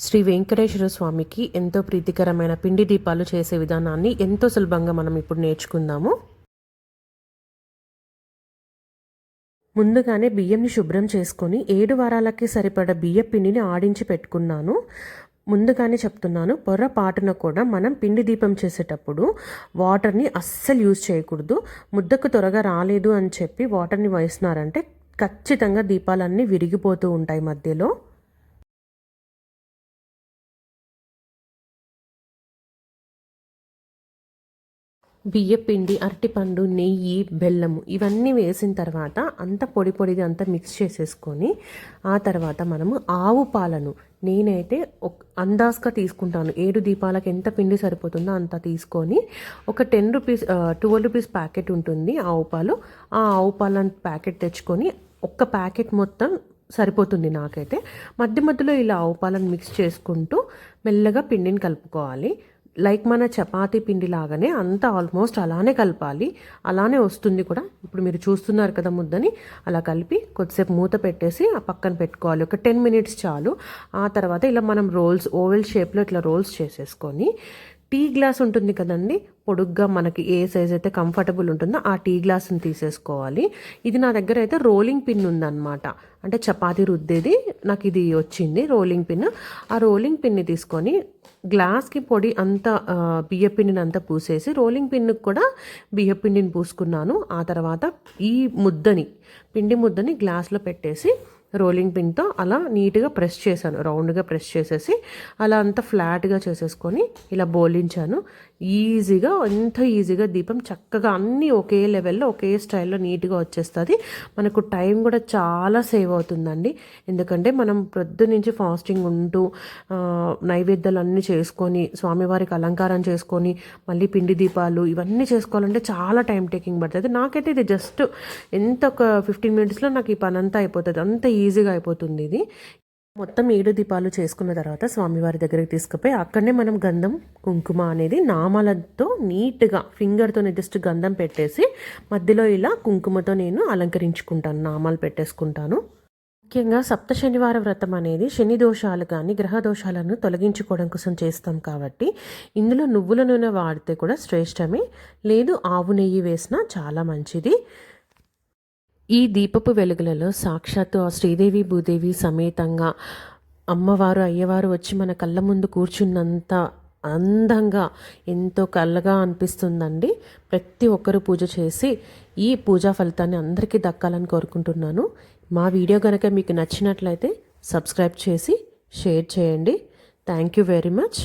శ్రీ వెంకటేశ్వర స్వామికి ఎంతో ప్రీతికరమైన పిండి దీపాలు చేసే విధానాన్ని ఎంతో సులభంగా మనం ఇప్పుడు నేర్చుకుందాము. ముందుగానే బియ్యంని శుభ్రం చేసుకొని ఏడు వారాలకి సరిపడ బియ్య పిండిని ఆడించి పెట్టుకున్నాను. ముందుగానే చెప్తున్నాను పొర్రపాటున కూడా మనం పిండి దీపం చేసేటప్పుడు వాటర్ని అస్సలు యూజ్ చేయకూడదు. ముద్దకు త్వరగా రాలేదు అని చెప్పి వాటర్ని వేసినారంటే ఖచ్చితంగా దీపాలన్నీ విరిగిపోతూ ఉంటాయి మధ్యలో. బియ్యపిండి అరటిపండు నెయ్యి బెల్లము ఇవన్నీ వేసిన తర్వాత అంత పొడి పొడిగా అంతా మిక్స్ చేసేసుకొని ఆ తర్వాత మనము ఆవు పాలను నేనైతే ఒక అందాజ్గా తీసుకుంటాను. ఏడు దీపాలకు ఎంత పిండి సరిపోతుందో అంత తీసుకొని ఒక ten rupees twelve rupees packet ఉంటుంది ఆవు పాలు. ఆ ఆవు పాలను ప్యాకెట్ తెచ్చుకొని ఒక్క ప్యాకెట్ మొత్తం సరిపోతుంది నాకైతే. మధ్య మధ్యలో ఇలా ఆవు పాలను మిక్స్ చేసుకుంటూ మెల్లగా పిండిని కలుపుకోవాలి. లైక్ మన చపాతీ పిండి లాగానే అంతా ఆల్మోస్ట్ అలానే కలపాలి. అలానే వస్తుంది కూడా. ఇప్పుడు మీరు చూస్తున్నారు కదా ముద్దని. అలా కలిపి కొద్దిసేపు మూత పెట్టేసి ఆ పక్కన పెట్టుకోవాలి. ఒక టెన్ మినిట్స్ చాలు. ఆ తర్వాత ఇలా మనం రోల్స్ ఓవెల్ షేప్లో ఇట్లా రోల్స్ చేసేసుకొని టీ గ్లాస్ ఉంటుంది కదండి పొడుగ్గా మనకి ఏ సైజ్ అయితే కంఫర్టబుల్ ఉంటుందో ఆ టీ గ్లాస్ని తీసేసుకోవాలి. ఇది నా దగ్గర అయితే రోలింగ్ పిన్ ఉందన్నమాట. అంటే చపాతీ రుద్దేది నాకు ఇది వచ్చింది రోలింగ్ పిన్. ఆ రోలింగ్ పిన్ని తీసుకొని గ్లాస్కి పొడి అంతా బియ్య పిండిని అంతా పూసేసి రోలింగ్ పిన్కి కూడా బియ్య పిండిని పూసుకున్నాను. ఆ తర్వాత ఈ ముద్దని పిండి ముద్దని గ్లాస్లో పెట్టేసి రోలింగ్ పిన్తో అలా నీట్గా ప్రెస్ చేశాను. రౌండ్గా ప్రెస్ చేసేసి అలా అంతా ఫ్లాట్గా చేసేసుకొని ఇలా బోలించాను. ఈజీగా ఎంత ఈజీగా దీపం చక్కగా అన్నీ ఒకే లెవెల్లో ఒకే స్టైల్లో నీట్గా వచ్చేస్తుంది. మనకు టైం కూడా చాలా సేవ్ అవుతుందండి. ఎందుకంటే మనం ప్రొద్దు నుంచి ఫాస్టింగ్ ఉంటూ నైవేద్యాలు అన్నీ చేసుకొని స్వామివారికి అలంకారం చేసుకొని మళ్ళీ పిండి దీపాలు ఇవన్నీ చేసుకోవాలంటే చాలా టైం టేకింగ్ పడుతుంది. నాకైతే ఇది జస్ట్ ఎంత ఒక ఫిఫ్టీన్ మినిట్స్లో నాకు ఈ పని అంతా అయిపోతుంది. అంత ఈజీగా అయిపోతుంది ఇది. మొత్తం ఏడు దీపాలు చేసుకున్న తర్వాత స్వామివారి దగ్గరికి తీసుకుపోయి అక్కడనే మనం గంధం కుంకుమ అనేది నామాలతో నీట్గా ఫింగర్తో జస్ట్ గంధం పెట్టేసి మధ్యలో ఇలా కుంకుమతో నేను అలంకరించుకుంటాను నామాలు పెట్టేసుకుంటాను. ముఖ్యంగా సప్త శనివార వ్రతం అనేది శని దోషాలు కానీ గ్రహ దోషాలను తొలగించుకోవడం కోసం చేస్తాం కాబట్టి ఇందులో నువ్వుల నూనె వాడితే కూడా శ్రేష్టమే. లేదు ఆవు నెయ్యి వేసినా చాలా మంచిది. ఈ దీపపు వెలుగులలో సాక్షాత్తు ఆ శ్రీదేవి భూదేవి సమేతంగా అమ్మవారు అయ్యవారు వచ్చి మన కళ్ళ ముందు కూర్చున్నంత అందంగా ఎంతో కళ్ళగా అనిపిస్తుందండి. ప్రతి ఒక్కరూ పూజ చేసి ఈ పూజా ఫలితాన్ని అందరికీ దక్కాలని కోరుకుంటున్నాను. మా వీడియో కనుక మీకు నచ్చినట్లయితే సబ్స్క్రైబ్ చేసి షేర్ చేయండి. Thank you very much.